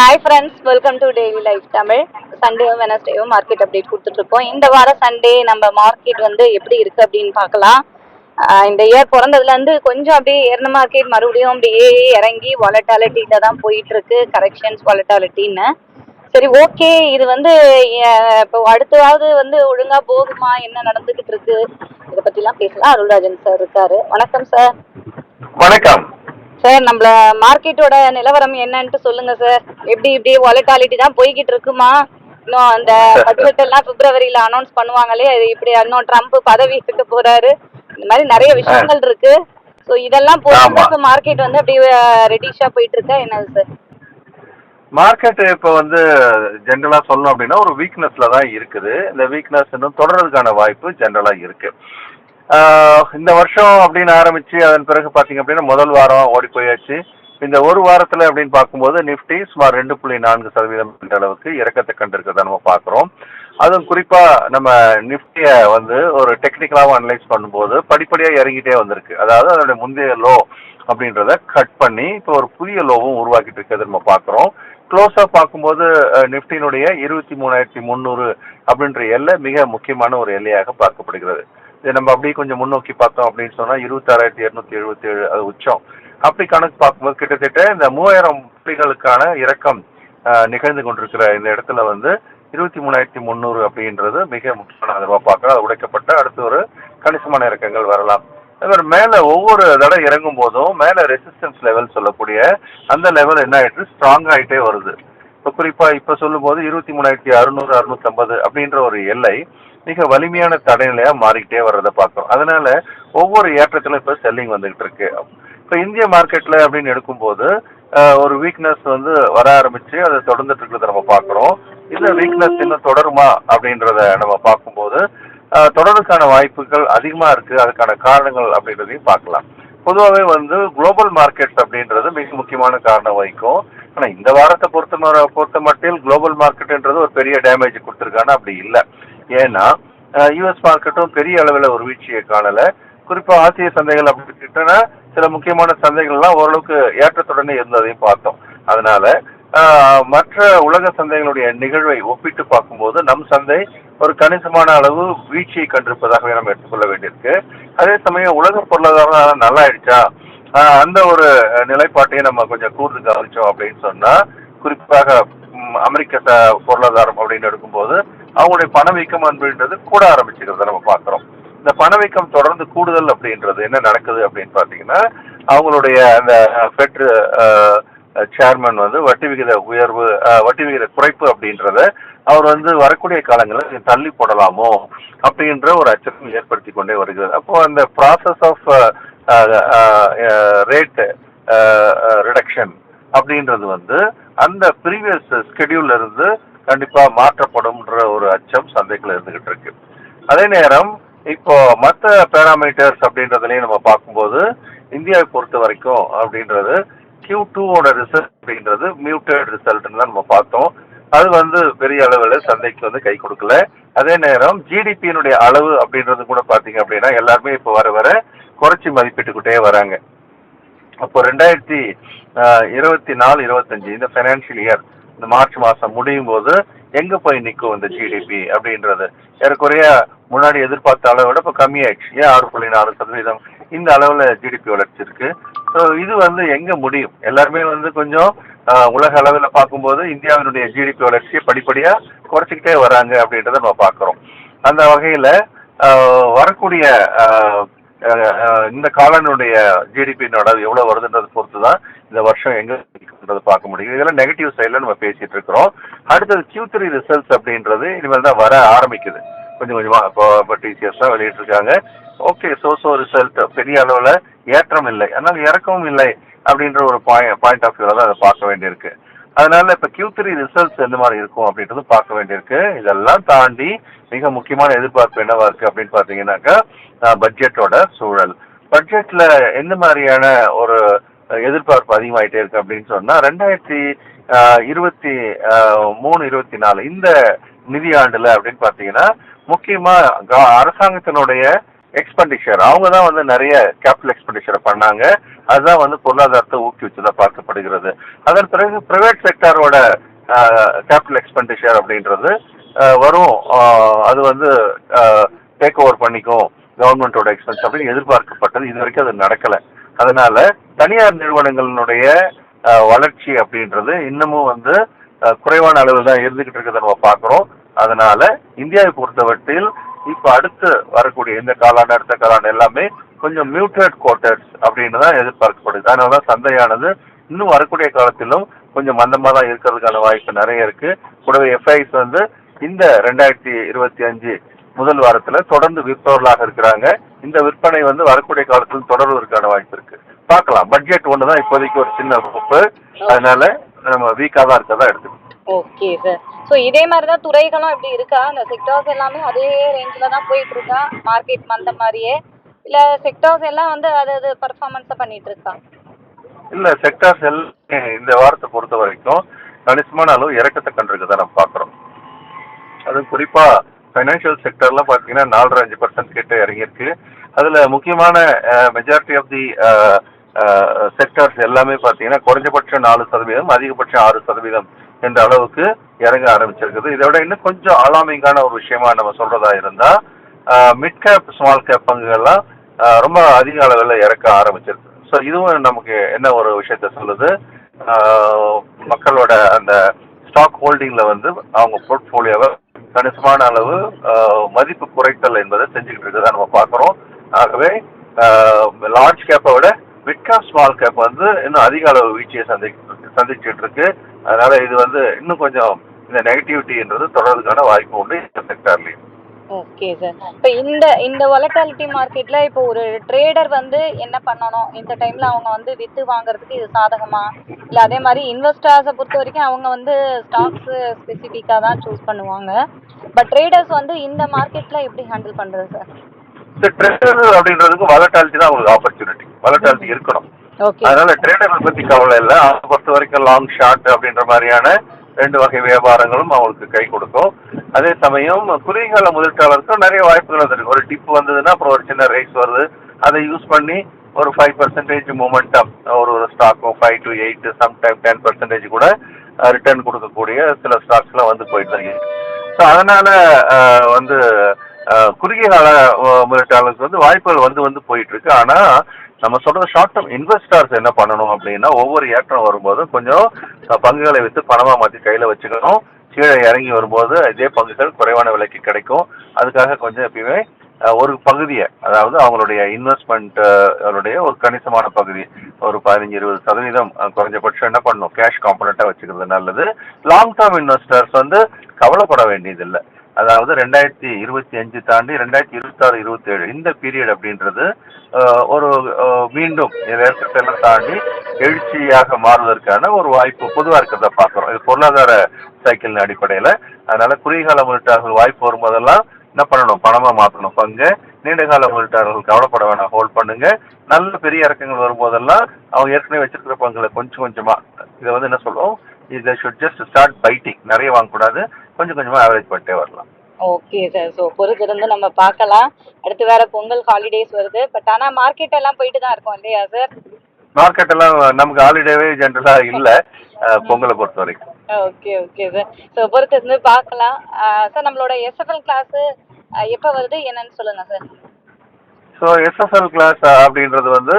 Hi friends welcome to daily life Tamil சண்டேவும் வெனஸ்டேவும் market update கொடுத்துட்ருக்கோம். இந்த வாரம் சண்டே நம்ம மார்க்கெட் வந்து எப்படி இருக்குது அப்படின்னு பார்க்கலாம். இந்த இயர் பிறந்ததுலேருந்து கொஞ்சம் அப்படியே ஏறின மார்க்கெட் மறுபடியும் அப்படியே இறங்கி வாலட்டாலிட்டியில் தான் போயிட்டுருக்கு கரெக்ஷன்ஸ் வாலட்டாலிட்டின்னு சரி ஓகே இது வந்து இப்போ அடுத்தவாவது வந்து ஒழுங்காக போகுமா? என்ன நடந்துக்கிட்டு இருக்கு இதை பற்றிலாம் பேசலாம். அருள்ராஜன் சார் இருக்காரு. வணக்கம் சார் வணக்கம். சார் நம்மள மார்க்கெட்டோட நிலவரம் என்னன்ட்டு சொல்லுங்க சார். எப்படி இப்படி வாலட்டாலிட்டி தான் போய்கிட்டு இருக்குமா? இன்னும் அந்த பட்ஜெட் எல்லாம் பிப்ரவரியில அனௌன்ஸ் பண்ணுவாங்களே அது இப்படி இன்னும் ட்ரம்ப் பதவி இருக்க போறாரு. இந்த மாதிரி நிறைய விஷயங்கள் இருக்கு. ஸோ இதெல்லாம். போட்டு மார்க்கெட் வந்து அப்படியே ரெடிஷா போயிட்டு இருக்கா என்னது சார்? மார்க்கெட் இப்போ வந்து ஜென்ரலா சொல்லணும் அப்படின்னா ஒரு வீக்னஸ்ல தான் இருக்குது. இந்த வீக்னஸ் இன்னும் தொடர்றதுக்கான வாய்ப்பு ஜென்ரலா இருக்கு. இந்த வருஷம் அப்படின்னு ஆரம்பிச்சு அதன் பிறகு பாத்தீங்க அப்படின்னா முதல் வாரம் ஓடி போயாச்சு. இந்த ஒரு வாரத்துல அப்படின்னு பார்க்கும்போது நிஃப்டி சுமார் ரெண்டு புள்ளி நான்கு சதவீதம் என்ற அளவுக்கு இறக்கத்தை கண்டிருக்கிறத நம்ம பார்க்குறோம். அதுவும் குறிப்பா நம்ம நிஃப்டியை வந்து ஒரு டெக்னிக்கலாவும் அனலைஸ் பண்ணும்போது படிப்படியா இறங்கிட்டே வந்திருக்கு. அதாவது அதனுடைய முந்தைய லோ அப்படின்றத கட் பண்ணி இப்போ ஒரு புதிய லோவும் உருவாக்கிட்டு இருக்கிறத நம்ம பார்க்குறோம். க்ளோஸாக பார்க்கும்போது அஹ், நிஃப்டியினுடைய இருபத்தி மூணாயிரத்தி முந்நூறு அப்படின்ற எல்லை மிக முக்கியமான ஒரு எல்லையாக பார்க்கப்படுகிறது. இதை நம்ம அப்படியே கொஞ்சம் முன்னோக்கி பார்த்தோம் அப்படின்னு சொன்னால் இருபத்தாறாயிரத்தி இரநூத்தி எழுபத்தி ஏழு அது உச்சம். அப்படி கணக்கு பார்க்கும்போது கிட்டத்தட்ட இந்த மூவாயிரம் புள்ளிகளுக்கான இறக்கம் நிகழ்ந்து கொண்டிருக்கிற இந்த இடத்துல வந்து இருபத்தி மூணாயிரத்தி முந்நூறு அப்படின்றது மிக முக்கியமான அதிர்வாக பார்க்கலாம் அது உடைக்கப்பட்ட அடுத்து ஒரு கணிசமான இறக்கங்கள் வரலாம். அதுமாதிரி மேலே ஒவ்வொரு தடவை இறங்கும் போதும் மேலே ரெசிஸ்டன்ஸ் லெவல் சொல்லக்கூடிய அந்த லெவல் என்ன ஆயிட்டு ஸ்ட்ராங் ஆகிட்டே வருது. இப்போ குறிப்பாக இப்போ சொல்லும் போது இருபத்தி மூணாயிரத்தி அறுநூறு அறுநூத்தம்பது அப்படின்ற ஒரு எல்லை மிக வலிமையான தடைநிலையா மாறிக்கிட்டே வர்றதை பார்க்கிறோம். அதனால ஒவ்வொரு ஏற்றத்திலும் இப்ப செல்லிங் வந்துகிட்டு இருக்கு. இப்போ இந்திய மார்க்கெட்ல அப்படின்னு எடுக்கும்போது போது ஒரு வீக்னஸ் வந்து வர ஆரம்பிச்சு அதை தொடர்ந்துட்டு இருக்கிறத நம்ம பாக்குறோம் இந்த வீக்னஸ் இன்னும் தொடருமா அப்படின்றத நம்ம பார்க்கும்போது தொடருக்கான வாய்ப்புகள் அதிகமா இருக்கு. அதுக்கான காரணங்கள் அப்படின்றதையும் பார்க்கலாம். பொதுவாகவே வந்து குளோபல் மார்க்கெட்ஸ் அப்படின்றது மிக முக்கியமான காரணம் வகிக்கும். ஆனா இந்த வாரத்தை பொறுத்த பொறுத்த மட்டில் குளோபல் மார்க்கெட்ன்றது ஒரு பெரிய டேமேஜ் கொடுத்துருக்கானா அப்படி இல்லை. ஏன்னா யூஎஸ் மார்க்கெட்டும் பெரிய அளவில் ஒரு வீழ்ச்சியை காணல. குறிப்பா ஆசிய சந்தைகள் அப்படின்னா சில முக்கியமான சந்தைகள்லாம் ஓரளவுக்கு ஏற்றத்துடனே இருந்ததையும் பார்த்தோம். அதனால மற்ற உலக சந்தைகளுடைய நிகழ்வை ஒப்பிட்டு பார்க்கும்போது நம் சந்தை ஒரு கணிசமான அளவு வீழ்ச்சியை கண்டிருப்பதாகவே நம்ம எடுத்துக்கொள்ள வேண்டியிருக்கு. அதே சமயம் உலக பொருளாதாரம் நல்லா ஆயிடுச்சா? அந்த ஒரு நிலைப்பாட்டையும் நம்ம கொஞ்சம் கூர்ந்து கவனிச்சோம் அப்படின்னு சொன்னா குறிப்பாக அமெரிக்க பொருளாதாரம் அப்படின்னு எடுக்கும்போது அவங்களுடைய பணவீக்கம் அப்படின்றது கூட ஆரம்பிச்சுக்கிறத நம்ம பார்க்குறோம். இந்த பணவீக்கம் தொடர்ந்து கூடுதல் அப்படின்றது என்ன நடக்குது அப்படின்னு பார்த்தீங்கன்னா அவங்களுடைய அந்த ஃபெட் சேர்மன் வந்து வட்டி விகித உயர்வு வட்டி விகித குறைப்பு அப்படின்றத அவர் வந்து வரக்கூடிய காலங்களில் தள்ளி போடலாமோ அப்படின்ற ஒரு அச்சத்தை ஏற்படுத்தி கொண்டே வருகிறது. அப்போ அந்த ப்ராசஸ் ஆஃப் ரேட் ரிடக்ஷன் அப்படின்றது வந்து அந்த ப்ரீவியஸ் ஸ்கெடியூல்ல இருந்து கண்டிப்பா மாற்றப்படும்ன்ற ஒரு அச்சம் சந்தைக்குள்ள இருந்துகிட்டு இருக்கு. அதே நேரம் இப்போ மற்ற பேராமீட்டர்ஸ் அப்படின்றதுலையும் நம்ம பார்க்கும்போது இந்தியாவை பொறுத்த வரைக்கும் அப்படின்றது கியூ டூவோட ரிசல்ட் அப்படின்றது மியூட்டட் ரிசல்ட்னு தான் நம்ம பார்த்தோம். அது வந்து பெரிய அளவில் சந்தைக்கு வந்து கை கொடுக்கல. அதே நேரம் ஜிடிபியினுடைய அளவு அப்படின்றது கூட பார்த்தீங்க அப்படின்னா எல்லாருமே இப்போ வர வர குறைச்சி மதிப்பிட்டுக்கிட்டே வராங்க. அப்போ ரெண்டாயிரத்தி இருபத்தி நாலு இருபத்தஞ்சு இந்த ஃபைனான்சியல் இயர் இந்த மார்ச் மாதம் முடியும் போது எங்கே போய் நிற்கும் இந்த ஜிடிபி அப்படின்றது? ஏறக்குறைய முன்னாடி எதிர்பார்த்த அளவை விட இப்போ கம்மியாயிடுச்சு. ஏன் ஆறு புள்ளி நாலு சதவீதம்? இந்த அளவில் ஜிடிபி வளர்ச்சி இருக்கு ஸோ இது வந்து எங்கே முடியும்? எல்லாருமே வந்து கொஞ்சம் உலக அளவில் பார்க்கும்போது இந்தியாவினுடைய ஜிடிபி வளர்ச்சியை படிப்படியாக குறைச்சிக்கிட்டே வராங்க அப்படின்றத நம்ம பார்க்குறோம். அந்த வகையில் வரக்கூடிய இந்த காலனுடைய ஜிடிபினோட எவ்வளவு வருதுன்றது பொறுத்து தான் இந்த வருஷம் எங்கே பார்க்க முடியும் இதெல்லாம் நெகட்டிவ் சைடில் நம்ம பேசிட்டு இருக்கிறோம். அடுத்தது கியூ த்ரீ ரிசல்ட்ஸ் அப்படின்றது இனிமேல் தான் வர ஆரம்பிக்குது. கொஞ்சம் கொஞ்சமா இப்போ இப்போ டிசிஎஸ் தான் வெளியிட்டிருக்காங்க. ஓகே சோ சோ ரிசல்ட் பெரிய அளவில் ஏற்றம் இல்லை. ஆனால் இறக்கவும் இல்லை அப்படின்ற ஒரு பாயிண்ட் பாயிண்ட் ஆஃப் வியூவில் தான் அதை பார்க்க வேண்டியிருக்கு. அதனால இப்போ Q3 த்ரீ ரிசல்ட்ஸ் எந்த மாதிரி இருக்கும் அப்படின்றது பார்க்க வேண்டியிருக்கு. இதெல்லாம் தாண்டி மிக முக்கியமான எதிர்பார்ப்பு என்னவா இருக்கு அப்படின்னு பார்த்தீங்கன்னாக்கா பட்ஜெட்டோட சூழல். பட்ஜெட்ல எந்த மாதிரியான ஒரு எதிர்பார்ப்பு அதிகமாயிட்டே இருக்கு அப்படின்னு சொன்னா ரெண்டாயிரத்தி இருபத்தி மூணு இருபத்தி நாலு இந்த நிதியாண்டுல அப்படின்னு பார்த்தீங்கன்னா முக்கியமா க- அரசாங்கத்தினுடைய எக்ஸ்பெண்டிச்சர் அவங்க தான் வந்து நிறைய கேபிட்டல் எக்ஸ்பெண்டிச்சரை பண்ணாங்க. அதுதான் வந்து பொருளாதாரத்தை ஊக்குவிச்சதா பார்க்கப்படுகிறது. அதன் பிறகு பிரைவேட் செக்டாரோட கேபிட்டல் எக்ஸ்பெண்டிச்சர் அப்படின்றது வரும். அது வந்து டேக் ஓவர் பண்ணிக்கும். கவர்மெண்டோட எக்ஸ்பென்ஸ் அப்படின்னு எதிர்பார்க்கப்பட்டது. இது வரைக்கும் அது நடக்கல. அதனால தனியார் நிறுவனங்களினுடைய வளர்ச்சி அப்படின்றது இன்னமும் வந்து குறைவான அளவில் தான் இருந்துகிட்டு இருக்கிறத நம்ம பார்க்குறோம். அதனால இந்தியாவை பொறுத்தவரையில் இப்போ அடுத்து வரக்கூடிய இந்த காலாண்டு அடுத்த காலாண்டு எல்லாமே கொஞ்சம் மியூட்டட் குவார்டர்ஸ் அப்படின்னு தான் எதிர்பார்க்கப்படுது. அதனால தான் சந்தையானது இன்னும் வரக்கூடிய காலத்திலும் கொஞ்சம் மந்தமாக தான் இருக்கிறதுக்கான வாய்ப்பு நிறைய இருக்கு. கூடவே எஃப்ஐஸ் வந்து இந்த ரெண்டாயிரத்தி இருபத்தி அஞ்சு முதல் வாரத்துல தொடர்ந்து விற்பவர்களாக இருக்கிறாங்க. இந்த விற்பனை வந்து வரக்கூடிய காலத்தில் தொடர்வதற்கான வாய்ப்பு இருக்கு. பார்க்கலாம். பட்ஜெட் ஒன்று தான் இப்போதைக்கு ஒரு சின்ன வகுப்பு. அதனால நம்ம வீக்காக தான் இருக்கதான் எடுத்துக்கணும். ஓகே சார் ஸோ இதே மாதிரி தான் துறைகளும் இப்படி இருக்கா? அந்த செக்டார்ஸ் எல்லாமே அதே ரேஞ்சில் தான் போயிட்டு இருக்கா? மார்க்கெட் மந்த மாதிரியே? இல்லை செக்டார்ஸ் எல்லாம் வந்து அது அது பர்ஃபார்மன்ஸை பண்ணிட்டு இருக்கா? இல்லை செக்டார்ஸ் எல்லாம் இந்த வாரத்தை பொறுத்த வரைக்கும் கணிசமான அளவு இறக்கத்தை கண்டிருக்கதை நம்ம பார்க்குறோம். அதுவும் குறிப்பாக ஃபைனான்சியல் செக்டர்லாம் பார்த்தீங்கன்னா நாலரை அஞ்சு பர்சன்ட் கிட்ட இறங்கியிருக்கு. அதில் முக்கியமான மெஜாரிட்டி ஆஃப் தி செக்டர்ஸ் எல்லாமே பார்த்தீங்கன்னா குறைஞ்சபட்சம் நாலு சதவீதம் அதிகபட்சம் ஆறு சதவீதம் என்ற அளவுக்கு இறங்க ஆரம்பிச்சிருக்குது. இதை விட இன்னும் கொஞ்சம் அலாமிங்கான ஒரு விஷயமா நம்ம சொல்றதா இருந்தா மிட் கேப் ஸ்மால் கேப் பங்குகள்லாம் ரொம்ப அதிக அளவில் இறக்க ஆரம்பிச்சிருக்கு. ஸோ இதுவும் நமக்கு என்ன ஒரு விஷயத்த சொல்லுது? மக்களோட அந்த ஸ்டாக் ஹோல்டிங்ல வந்து அவங்க போர்ட்ஃபோலியோவை கணிசமான அளவு மதிப்பு குறைத்தல் என்பதை செஞ்சுக்கிட்டு இருக்கதான் நம்ம பார்க்குறோம். ஆகவே லார்ஜ் கேப்பை விட மிட் கேப் ஸ்மால் கேப் வந்து இன்னும் அதிக அளவு வீழ்ச்சியை சந்தி சந்திச்சுட்டு இருக்கு அதனால இது வந்து இன்னும் கொஞ்சம் இந்த நெகட்டிவிட்டின்றது தொடர்றதுக்கான வாய்ப்பு உண்டு. இந்த செக்டார்லையும் ஓகே சார். இப்போ இந்த இந்த வொலட்டாலிட்டி மார்க்கெட்டில் இப்போ ஒரு ட்ரேடர் வந்து என்ன பண்ணணும்? இந்த டைமில் அவங்க வந்து விற்று வாங்குறதுக்கு இது சாதகமா? இல்லை அதே மாதிரி இன்வெஸ்டர்ஸை பொறுத்த வரைக்கும் அவங்க வந்து ஸ்டாக்ஸு ஸ்பெசிஃபிக்காக தான் சூஸ் பண்ணுவாங்க. பட் ட்ரேடர்ஸ் வந்து இந்த மார்க்கெட்டில் எப்படி ஹேண்டில் பண்ணுறது சார்? ட்ரேடர் அப்படின்றதுக்கு வலட்டாலிட்டி தான் உங்களுக்கு ஆப்பர்ச்சுனிட்டி வலட்டாலிட்டி இருக்கணும். அதனால ட்ரேடர்கள் பத்தி கவலை இல்லை. அவங்க பொறுத்த வரைக்கும் லாங் ஷார்ட் அப்படின்ற மாதிரியான ரெண்டு வகை வியாபாரங்களும் அவங்களுக்கு கை கொடுக்கும். அதே சமயம் குறுகிய முதலீட்டாளருக்கும் நிறைய வாய்ப்புகள் இருக்கு ஒரு டிப் வந்ததுன்னா அப்புறம் ஒரு சின்ன ரேஸ் வருது. அதை யூஸ் பண்ணி ஒரு ஃபைவ் பர்சன்டேஜ் மூமெண்டம் ஒரு ஒரு ஸ்டாக்கும் five to eight sometime ten percentage கூட ரிட்டர்ன் கொடுக்கக்கூடிய சில ஸ்டாக்ஸ்லாம் வந்து போயிட்டு தான் இருக்கு. ஸோ அதனால வந்து குறுகிய கால முதலீட்டாளர்களுக்கு வந்து வாய்ப்புகள் வந்து வந்து போயிட்டு இருக்கு ஆனா நம்ம சொல்றது ஷார்ட் டேர்ம் இன்வெஸ்டர்ஸ் என்ன பண்ணணும் அப்படின்னா ஒவ்வொரு ஏற்றம் வரும்போதும் கொஞ்சம் பங்குகளை வித்து பணமா மாத்தி கையில வச்சுக்கணும். கீழே இறங்கி வரும்போது இதே பங்குகள் குறைவான விலைக்கு கிடைக்கும். அதுக்காக கொஞ்சம் எப்பயுமே ஒரு பகுதியை அதாவது அவங்களுடைய இன்வெஸ்ட்மெண்ட் அவருடைய ஒரு கணிசமான பகுதி ஒரு பதினஞ்சு இருபது சதவீதம் குறைஞ்சபட்சம் என்ன பண்ணணும்? கேஷ் காம்பனண்டா வச்சுக்கிறது நல்லது. லாங் டேர்ம் இன்வெஸ்டர்ஸ் வந்து கவலைப்பட வேண்டியதில்லை. அதாவது ரெண்டாயிரத்தி இருபத்தி அஞ்சு தாண்டி ரெண்டாயிரத்தி இருபத்தாறு இருபத்தேழு இந்த பீரியட் அப்படின்றது ஒரு மீண்டும் எல்லாம் தாண்டி எழுச்சியாக மாறுவதற்கான ஒரு வாய்ப்பு பொதுவாக இருக்கிறத பார்க்குறோம். இது பொருளாதார சைக்கிளின் அடிப்படையில். அதனால குறுகிய முதலீட்டார்கள் முதலீட்டாளர்கள் வாய்ப்பு வரும்போதெல்லாம் என்ன பண்ணணும்? பணமாக மாற்றணும். பங்கு நீண்டகால முதலீட்டாளர்கள் கவலைப்பட வேணாம். ஹோல்ட் பண்ணுங்க. நல்ல பெரிய இறக்கங்கள் வரும்போதெல்லாம் அவங்க ஏற்கனவே வச்சிருக்கிற பங்குல கொஞ்சம் கொஞ்சமா இதை வந்து என்ன சொல்லுவோம் இதை ஷுட் ஜஸ்ட் ஸ்டார்ட் பைட்டிங் நிறைய வாங்கக்கூடாது. கொஞ்சம் கொஞ்சமா ஆவரேஜ் பண்ணிட்டே வரலாம். ஓகே சார் ஸோ பொறுத்திருந்து நம்ம பார்க்கலாம். அடுத்து வேற பொங்கல் ஹாலிடேஸ் வருது. பட் ஆனால் மார்க்கெட் எல்லாம் போயிட்டு தான் இருக்கோம் இல்லையா சார் மார்க்கெட் எல்லாம் நமக்கு ஹாலிடேவே ஜென்ரலா இல்ல. பொங்கலை பொறுத்த வரைக்கும். ஓகே ஓகே சார் ஸோ பொறுத்திருந்து பார்க்கலாம். சார் நம்மளோட எஸ்எஃப்எல் கிளாஸு எப்போ வருது? என்னன்னு சொல்லுங்க சார் ஸோ எஸ்எஸ்எல் கிளாஸ் அப்படின்றது வந்து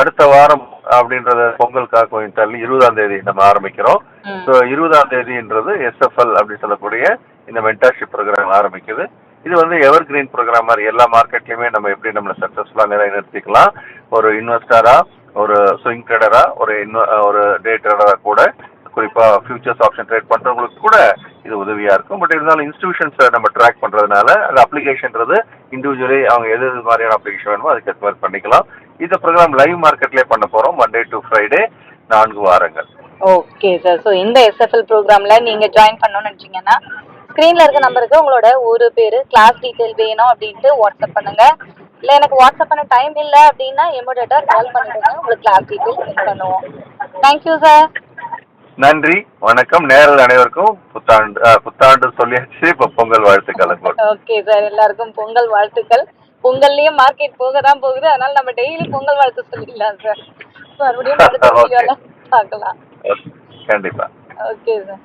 அடுத்த வாரம் அப்படின்றத பொங்கல் காக்கும் தள்ளி இருபதாம் தேதி நம்ம ஆரம்பிக்கிறோம். ஸோ இருபதாம் தேதின்றது எஸ்எஃப்எல் அப்படின்னு சொல்லக்கூடிய இந்த மென்டர்ஷிப் ப்ரோக்ராம் ஆரம்பிக்குது. இது வந்து எவர் கிரீன் ப்ரோக்ராம் மாதிரி எல்லா மார்க்கெட்லையுமே நம்ம எப்படி நம்மளை சக்ஸஸ்ஃபுல்லாக நிலைநிறுத்திக்கலாம். ஒரு இன்வெஸ்டரா ஒரு ஸ்விங் ட்ரேடரா ஒரு ஒரு டே ட்ரேடரா கூட குறிப்பாக ஃபியூச்சர்ஸ் ஆப்ஷன் ட்ரேட் பண்ணுறவங்களுக்கு கூட இது உதவியாக இருக்கும். பட் இருந்தாலும் இன்ஸ்டிடியூஷன்ஸை நம்ம ட்ராக் பண்ணுறதுனால அந்த அப்ளிகேஷன்றது இண்டிவிஜுவலி அவங்க எது எது மாதிரியான அப்ளிகேஷன் வேணுமோ அதுக்கு ஏற்ற மாதிரி பண்ணிக்கலாம். இந்த ப்ரோக்ராம் லைவ் மார்க்கெட்லேயே பண்ண போகிறோம் மண்டே டு ஃப்ரைடே நான்கு வாரங்கள். ஓகே சார் ஸோ இந்த எஸ்எஃப்எல் ப்ரோக்ராமில் நீங்கள் ஜாயின் பண்ணணும்னு நினச்சிங்கன்னா ஸ்க்ரீனில் இருக்க நம்பருக்கு உங்களோட ஒரு பேர் கிளாஸ் டீட்டெயில் வேணும் அப்படின்ட்டு வாட்ஸ்அப் பண்ணுங்க. இல்லை எனக்கு வாட்ஸ்அப் பண்ண டைம் இல்லை அப்படின்னா இமீடியட்டாக கால் பண்ணிடுங்க. உங்களுக்கு கிளாஸ் டீட்டெயில் சென்ட் பண்ணுவோம். தேங்க்யூ சார் நன்றி வணக்கம். நேரில் அனைவருக்கும் புத்தாண்டு புத்தாண்டு சொல்லியாச்சு. இப்போ பொங்கல் வாழ்த்துக்கள் ஓகே சார் எல்லாருக்கும் பொங்கல் வாழ்த்துக்கள். பொங்கல்லயும் மார்க்கெட் போக தான் போகுது. அதனால நம்ம டெய்லி பொங்கல் வாழ்த்து சொல்லிடலாம் சார். மறுபடியும் பார்க்கலாம். கண்டிப்பா. Okay sir.